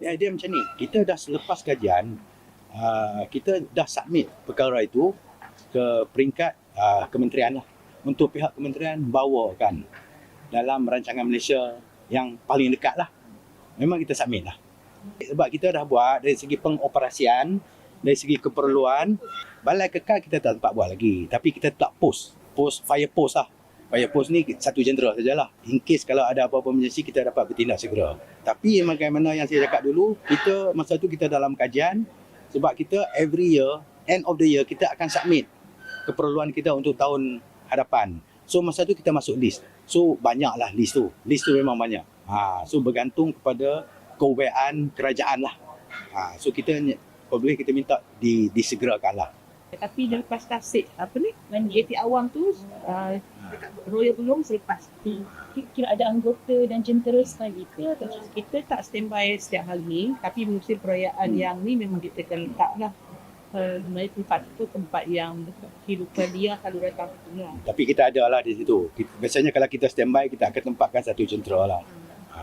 Dia macam ni. Kita dah selepas kajian, uh, kita dah submit perkara itu ke peringkat uh, kementerian lah. Untuk pihak kementerian bawakan dalam rancangan Malaysia yang paling dekat lah. Memang kita submit lah. Sebab kita dah buat dari segi pengoperasian, dari segi keperluan, balai kekal kita tak tempat buat lagi. Tapi kita tak post. Post, fire post lah. Fire post ni satu jendera sajalah. In case kalau ada apa-apa emergency, kita dapat bertindak segera. Tapi bagaimana yang saya cakap dulu, kita masa tu kita dalam kajian sebab kita every year, end of the year, kita akan submit keperluan kita untuk tahun hadapan. So masa tu kita masuk list. So banyaklah list tu. List tu memang banyak. Ha, so bergantung kepada keubayaan kerajaan lah. Ha, so kita boleh kita minta di, disegerakan lah. Tapi lepas tasik apa ni? JT awam tu uh, Royal belum selepas. Kira ada anggota dan jentera sekali ke? atau Kita tak standby setiap hari tapi musim perayaan Hmm. yang ni memang kita akan letaklah uh, sebenarnya tempat tu tempat yang kehidupan dia kalau datang ke tengah. Tapi kita ada lah di situ. Kita- Biasanya kalau kita standby, kita akan tempatkan satu jentera lah. Ha,